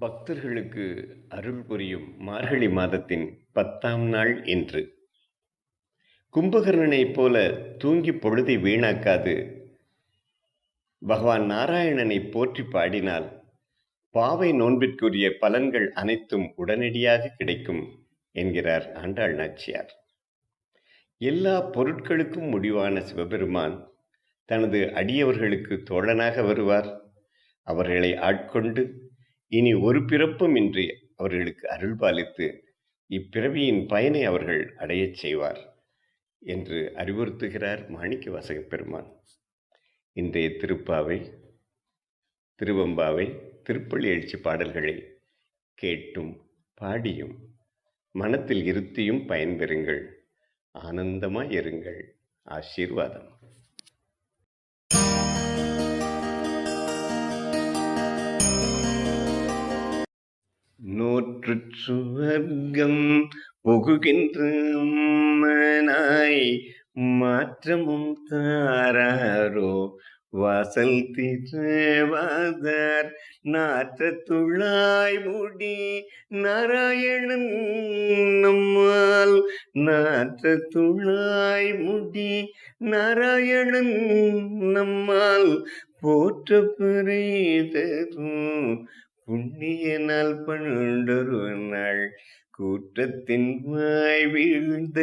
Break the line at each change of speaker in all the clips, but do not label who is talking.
பக்தர்களுக்கு அருள் புரியும் மார்கழி மாதத்தின் பத்தாம் நாள் இன்று. கும்பகர்ணனைப் போல தூங்கி பொழுதை வீணாக்காது. பகவான் நாராயணனை போற்றி பாடினால் பாவை நோன்பிற்குரிய பலன்கள் அனைத்தும் உடனடியாக கிடைக்கும் என்கிறார் ஆண்டாள் நாச்சியார். எல்லா பொருட்களுக்கும் முடிவான சிவபெருமான் தனது அடியவர்களுக்கு தோழனாக வருவார். அவர்களை ஆட்கொண்டு இனி ஒரு பிறப்பும் இன்றி அவர்களுக்கு அருள்பாலித்து இப்பிறவியின் பயனை அவர்கள் அடையச் செய்வார் என்று அறிவுறுத்துகிறார் மாணிக்க வாசக பெருமான். இன்றைய திருப்பாவை திருவம்பாவை திருப்பள்ளி எழுச்சி பாடல்களை கேட்டும் பாடியும் மனத்தில் இருத்தியும் பயன்பெறுங்கள். ஆனந்தமாய் இருங்கள். ஆசீர்வாதம். சுவர்க்கம் புகுகின்ற அம்மனாய் மாற்றமும் தாராரோ வாசல் திரவாதார் நாற்ற துழாய் முடி நாராயணன் நம்மால் நாற்ற துழாய் முடி நாராயணன் நம்மால் போற்ற பெரியதரும் புண்ணிய நாள் பண்டொரு நாள் கூட்டத்தின் வாய் வீழ்ந்த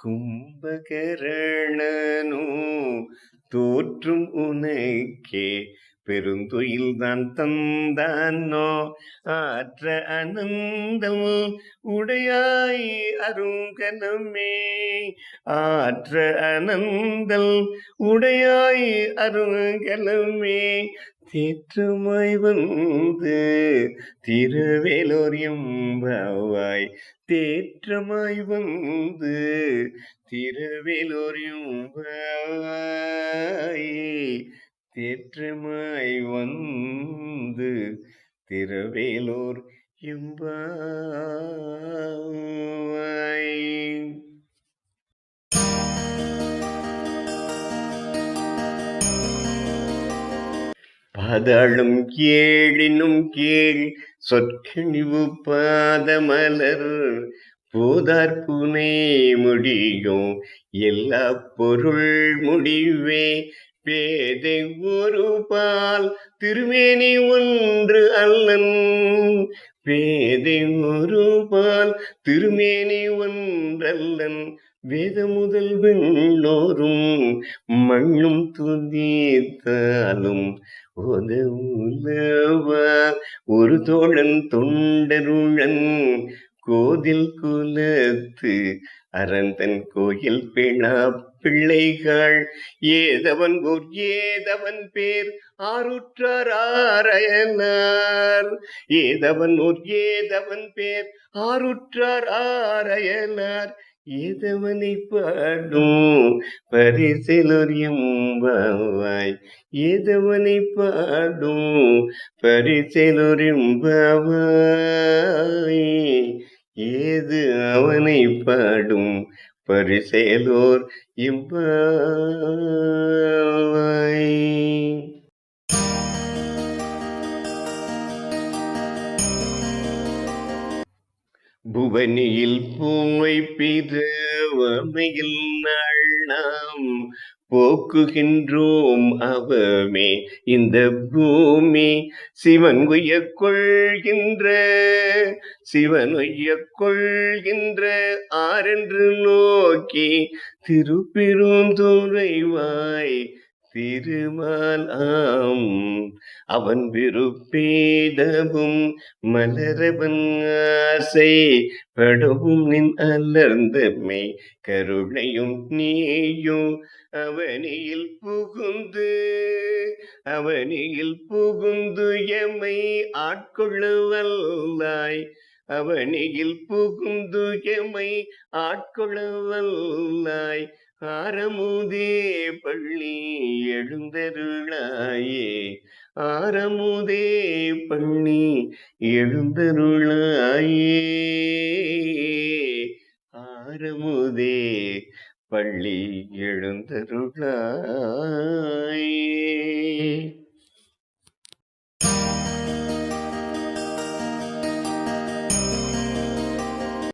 கும்பகரணனோ தோற்றும் உனக்கே பெருந்துயில் தான் தந்தானோ? ஆற்ற அனந்தம் உடையாய் அருங்கனமே. ஆற்ற அனந்தல் உடையாய் அருங்கனமே. தேற்றமாய் வந்து திருவேலூர் எம்பவாய். தேற்றமாய் வந்து திருவேலூர் எம்பாவாய். தேற்றமாய் வந்து திருவேலோர் எம்பாவாய் பதழும் கேளினும் கேள் சொற்கணிவு பாதமலர். போதார் புனை முடியும் எல்லா பொருள் முடிவே. பேதை ஒரு பால் திருமேனி ஒன்று அல்லன். பேதை ஒரு பால் திருமேனி ஒன்றல்லன். வேத முதல் வெண்ணோரும் மண்ணும் துதித்தாலும் உதவுலவா ஒரு தோழன் தொண்டருழன் கோதில் குலத்து அரந்தன் கோயில் பிணா பிள்ளைகள். ஏதவன் ஊர் ஏதவன் பேர் ஆருற்றார் ஆரையனார். ஏதவன் ஊர் ஏதவன் பேர் ஆருற்றார் ஆரையனார். ஏதவனை பாடும் பரிசெலொரியும்பாவாய் ஏதவனை பாடும் பரிசெலொரியும்பாவாய் ஏது அவனை பாடும் பரிசேலோர் இம்பாவாய் புவனியில் பூவை பிறவமையில் நாள் நாம் போக்குகின்றோம் அவமே இந்த பூமி. சிவன் உய கொள்கின்ற சிவன் உய கொள்கின்ற ஆரென்று நோக்கி திருப்பெருந்துறைவாய் திருமால் அவன் விருப்பீடமும் மலரவன் ஆசை படவும் நின் அலர்ந்த அலர்ந்தமை கருணையும் நீயும். அவனியில் புகுந்து அவனியில் புகுந்து எமை ஆட்கொள்ளவல்லாய். அவனியில் புகுந்து எமை ஆட்கொள்ளவல்லாய். ஆரமுதே பள்ளி எழுந்தருளாயே. ஆரமுதே பள்ளி எழுந்தருளாயே. ஆரமுதே பள்ளி எழுந்தருளாயே.